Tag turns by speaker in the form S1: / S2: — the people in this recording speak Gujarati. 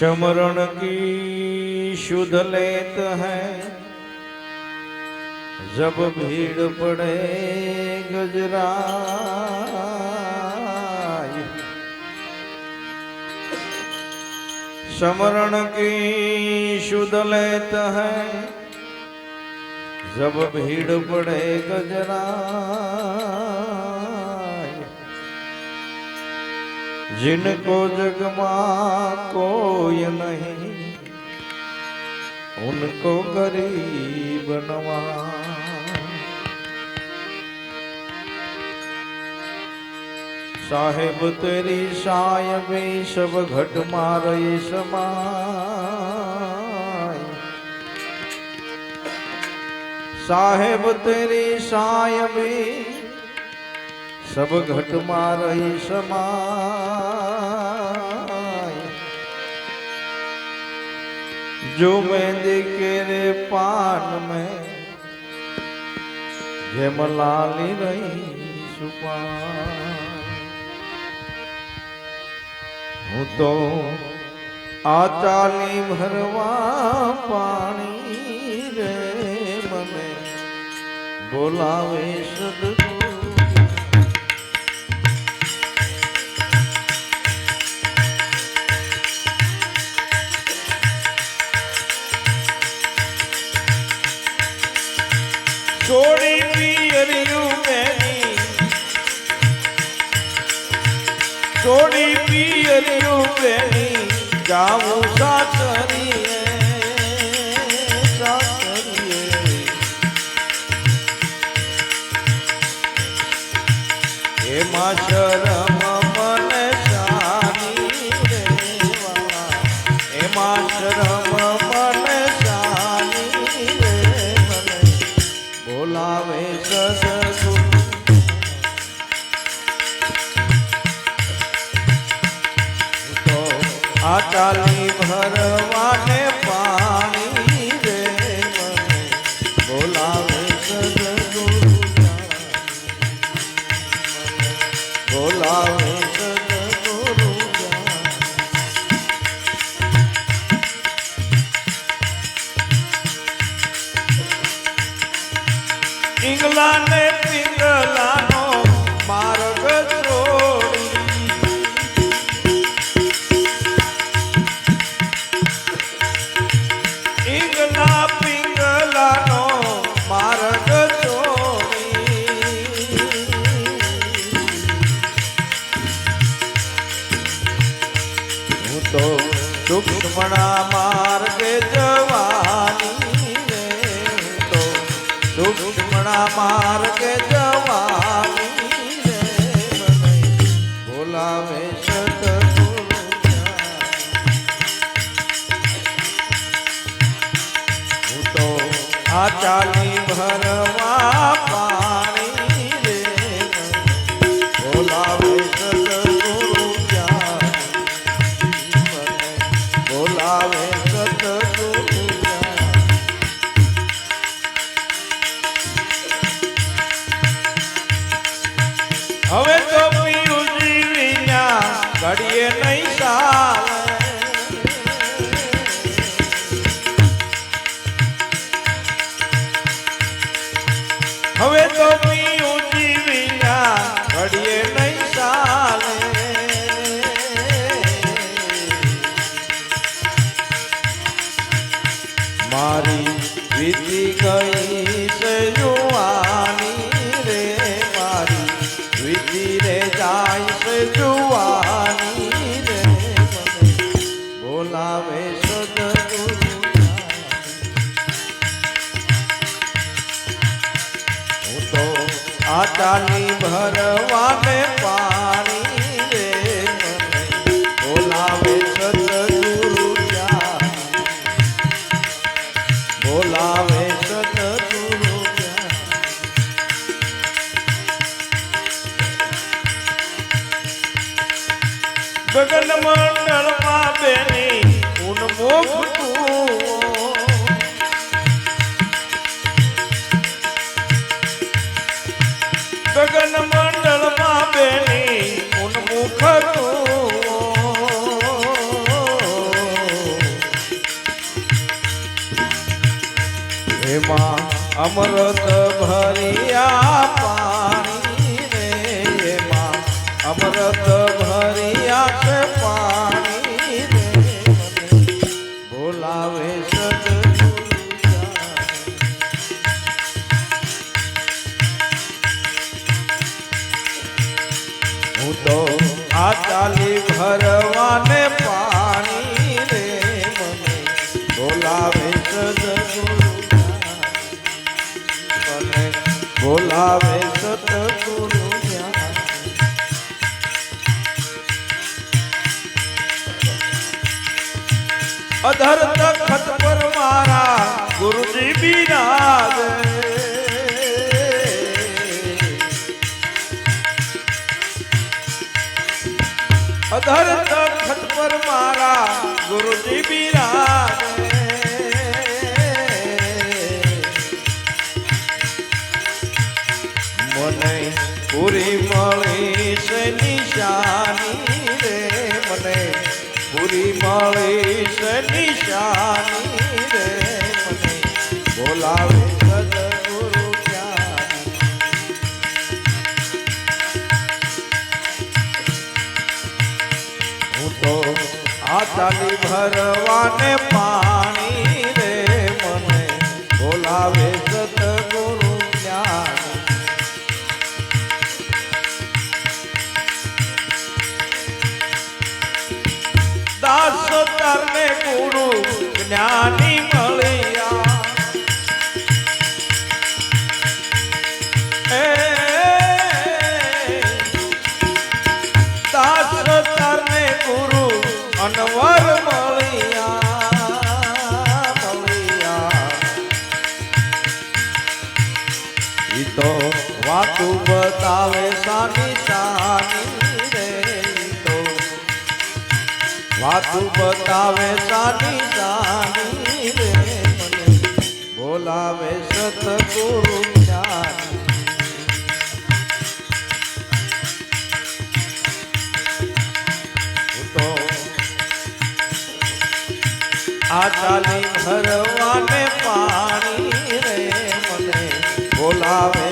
S1: समरण की शुद्ध लेत है। जब भीड़ पड़े गजरा समरण की शुद्ध लेत है। जब भीड़ पड़े गजराय जिनको जगमा कोई नहीं, उनको गरीब नवा। साहेब, तेरी सायबी सब घट मारे समाय साहेब, तेरी सायबी सब घट मारही समाय जो मेहंदी के रे पान में हेमलाली रही सुपा। तो आचाली भरवा पानी रे मने, बोलावे सदा છોડી પિયરિયું મેની જાવું સાસરીએ સાસરીએ એમાં શરમ આ ભરવાને પાણી તો સૂક્ષ્મણા માર્ગે જવાની રે હું તો સૂક્ષ્મણા માર્ગે જવાની રે મને બોલાવે સદગુરુ હું તો આ ચાલી என ગગન મંડળમાં બેની ઉન્મુખ ગગન મંડળમાં બેની ઉન્મુખ અમૃત ભરિયા 아. અધર તખત પર મારા ગુરુજી બિરાજ. અધર તખત પર મારા ગુરુજી બિરાજે. પૂરી મળે નિશાની રે મને બોલાવે સદગુરુ હું તો આ ચાલી ભરવાને પાણી રે મને બોલાવે દાસ તરને ગુરુ જ્ઞાની મળ્યા. અનવર મળ્યા મળ્યા ઈ તો વાતું બતાવે સાની વાતું બતાવે સાની સાની રે મને. બોલાવે સતગુરુ તો આ ચાલી ભરવાને પાણી રે મને. બોલાવે